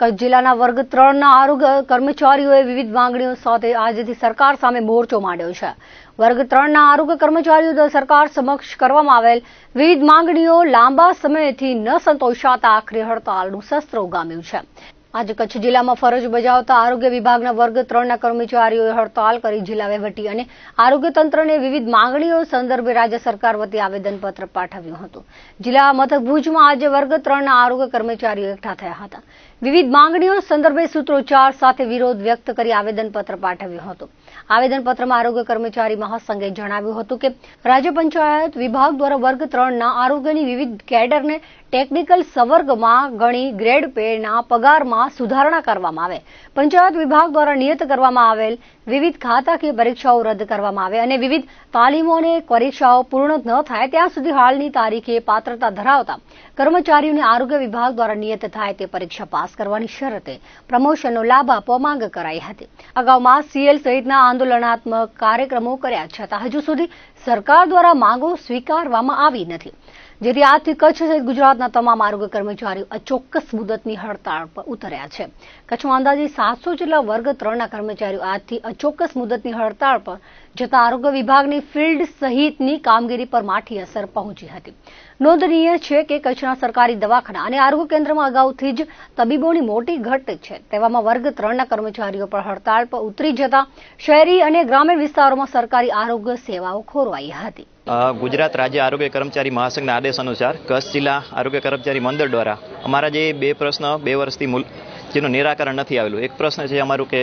કચ્છ જિલ્લાના વર્ગ ત્રણના આરોગ્ય કર્મચારીઓએ વિવિધ માંગણીઓ સાથે આજથી સરકાર સામે મોરચો માંડ્યો છે. વર્ગ ત્રણના આરોગ્ય કર્મચારીઓ સરકાર સમક્ષ કરવામાં આવેલ વિવિધ માંગણીઓ લાંબા સમયથી ન સંતોષાતા આખરે હડતાલનું શસ્ત્ર ઉગામ્યું છે. આજે કચ્છ જિલ્લામાં ફરજ બજાવતા આરોગ્ય વિભાગના વર્ગ ત્રણના કર્મચારીઓએ હડતાલ કરી જિલ્લા વહીવટી અને આરોગ્ય તંત્રને વિવિધ માંગણીઓ સંદર્ભે રાજ્ય સરકાર વતી આવેદનપત્ર પાઠવ્યું હતું. જિલ્લા મથક ભુજમાં આજે વર્ગ ત્રણના આરોગ્ય કર્મચારીઓ એકઠા થયા હતા. વિવિધ માંગણીઓ સંદર્ભે સૂત્રોચ્ચાર સાથે વિરોધ વ્યક્ત કરી આવેદનપત્ર પાઠવ્યું હતું. આવેદનપત્રમાં આરોગ્ય કર્મચારી મહાસંઘે જણાવ્યું હતું કે રાજ્ય પંચાયત વિભાગ દ્વારા વર્ગ ત્રણના આરોગ્યની વિવિધ કેડરને ટેકનિકલ સંવર્ગમાં ગણી ગ્રેડ પેના પગારમાં સુધારણા કરવામાં આવે. પંચાયત વિભાગ દ્વારા નિયત કરવામાં આવેલ વિવિધ ખાતાકીય પરીક્ષાઓ રદ કરવામાં આવે અને વિવિધ તાલીમો અને પરીક્ષાઓ પૂર્ણ ન થાય ત્યાં સુધી હાલની તારીખે પાત્રતા ધરાવતા કર્મચારીઓને આરોગ્ય વિભાગ દ્વારા નિયત થાય તે પરીક્ષા પાસ કરવાની શરતે પ્રમોશનનો લાભ આપવા માંગ કરાઈ હતી. અગાઉમાં સીએલ સહિતના આંદોલનાત્મક કાર્યક્રમો કર્યા છતાં હજુ સુધી સરકાર દ્વારા માંગો સ્વીકારવામાં આવી નથી. જેથી આજથી કચ્છ સહિત ગુજરાતના તમામ આરોગ્ય કર્મચારીઓ અચોક્કસ મુદતની હડતાળ પર ઉતર્યા છે. કચ્છમાં અંદાજે સાતસો જેટલા વર્ગ ત્રણના કર્મચારીઓ આજથી અચોક્કસ મુદતની હડતાળ પર જતા આરોગ્ય વિભાગની ફિલ્ડ સહિતની કામગીરી પર માઠી અસર પહોંચી હતી. નોંધનીય છે કે કચ્છના સરકારી દવાખાના અને આરોગ્ય કેન્દ્રમાં અગાઉથી જ તબીબોની મોટી ઘટ છે. તેવામાં વર્ગ ત્રણના કર્મચારીઓ પર હડતાળ પર ઉતરી જતા શહેરી અને ગ્રામીણ વિસ્તારોમાં સરકારી આરોગ્ય સેવાઓ ખોરવાઈ હતી. ગુજરાત રાજ્ય આરોગ્ય કર્મચારી મહાસંઘના આદેશ અનુસાર કચ્છ જિલ્લા આરોગ્ય કર્મચારી મંડળ દ્વારા અમારા જે બે પ્રશ્ન બે વર્ષથી મૂલ જેનું નિરાકરણ નથી આવેલું. એક પ્રશ્ન છે અમારું કે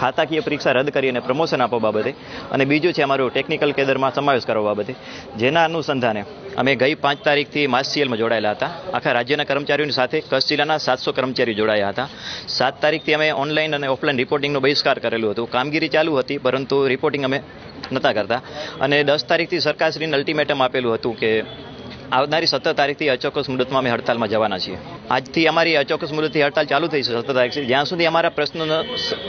ખાતાકીય પરીક્ષા રદ કરી અને પ્રમોશન આપવા બાબતે અને બીજું છે અમારું ટેકનિકલ કેદરમાં સમાવેશ કરવા બાબતે. જેના અનુસંધાને અમે ગઈ પાંચ તારીખથી માસસીએલમાં જોડાયેલા હતા. આખા રાજ્યના કર્મચારીઓની સાથે કચ્છ જિલ્લાના સાતસો કર્મચારીઓ જોડાયા હતા. સાત તારીખથી અમે ઓનલાઈન અને ઓફલાઈન રિપોર્ટિંગનો બહિષ્કાર કરેલું હતું. કામગીરી ચાલુ હતી, પરંતુ રિપોર્ટિંગ અમે નહોતા કરતા. અને દસ તારીખથી સરકારશ્રીને અલ્ટિમેટમ આપેલું હતું કે આવનારી સત્તર તારીખથી અચોક્કસ મુદતમાં અમે હડતાલમાં જવાના છીએ. આજથી અમારી અચોક્કસ મુદતથી હડતાલ ચાલુ થઈ છે સત્તર તારીખથી. જ્યાં સુધી અમારા પ્રશ્નોનો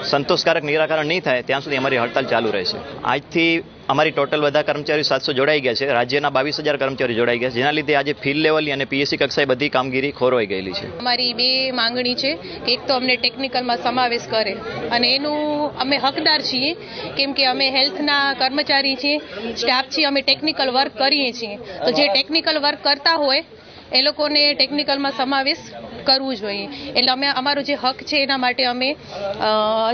સંતોષકારક નિરાકરણ નહીં થાય, ત્યાં સુધી અમારી હડતાલ ચાલુ રહેશે. આજથી અમારી ટોટલ બધા કર્મચારીઓ સાતસો જોડાઈ ગયા છે. રાજ્યના બાવીસ હજાર કર્મચારીઓ જોડાઈ ગયા છે. જેના લીધે આજે ફિલ્ડ લેવલની અને પીએસસી કક્ષાએ બધી કામગીરી ખોરવાઈ ગયેલી છે. અમારી બે માંગણી છે કે એક તો અમને ટેકનિકલમાં સમાવેશ કરે અને એનું અમે હકદાર છીએ, કેમ કે અમે હેલ્થના કર્મચારી છીએ સ્ટાફ છીએ, અમે ટેકનિકલ વર્ક કરીએ છીએ. તો જે ટેકનિકલ વર્ક કરતા હોય, એ લોકોને ટેકનિકલમાં સમાવેશ કરવું જોઈએ. એટલે અમે, અમારો જે હક છે એના માટે અમે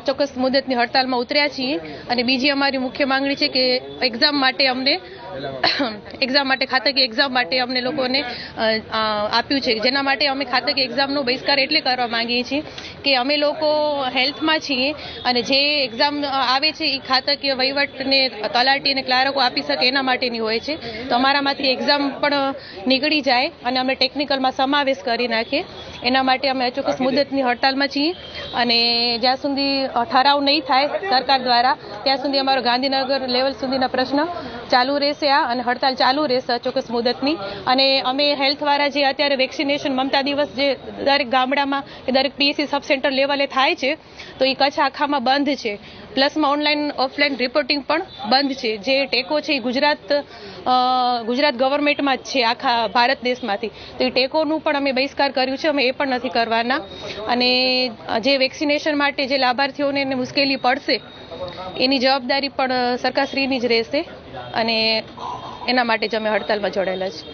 ચોક્કસ મુદતની હડતાલમાં ઉતર્યા છીએ. અને બીજી અમારી મુખ્ય માંગણી છે કે એક્ઝામ માટે અમને એક્ઝામ માટે ખાતાકીય એક્ઝામ માટે અમને લોકોને આપ્યું છે. જેના માટે અમે ખાતાકીય એક્ઝામનો બહિષ્કાર એટલે કરવા માંગીએ છીએ કે અમે લોકો હેલ્થમાં છીએ અને જે એક્ઝામ આવે છે એ ખાતાકીય વહીવટને તલાટી અને ક્લાર્કો આપી શકે એના માટેની હોય છે. તો અમારામાંથી એક્ઝામ પણ નીકળી જાય અને અમે ટેકનિકલમાં સમાવેશ કરી નાખીએ. એના માટે અમે અચોક્કસ મુદતની હડતાલમાં છીએ. અને જ્યાં સુધી ઠરાવ નહીં થાય સરકાર દ્વારા ત્યાં સુધી અમારો ગાંધીનગર લેવલ સુધીના પ્રશ્ન ચાલુ રહેશે આ અને હડતાલ ચાલુ રહેશે અચોક્કસ મુદતની. અને અમે હેલ્થવાળા જે અત્યારે વેક્સિનેશન મમતા દિવસ જે દરેક ગામડામાં કે દરેક પીએસસી સબ સેન્ટર લેવલે થાય છે તો એ કચ્છ આખામાં બંધ છે. પ્લસમાં ઓનલાઈન, ઓફલાઈન રિપોર્ટિંગ પણ બંધ છે. જે ટેકો છે એ ગુજરાત ગુજરાત ગવર્મેન્ટમાં જ છે, આખા ભારત દેશમાંથી. તો એ ટેકોનું પણ અમે બહિષ્કાર કર્યું છે, અમે એ પણ નથી કરવાના. અને જે વેક્સિનેશન માટે જે લાભાર્થીઓને એને મુશ્કેલી પડશે, એની જવાબદારી પણ સરકારશ્રીની જ રહેશે. અને એના માટે જ અમે હડતાલમાં જોડાયેલા છીએ.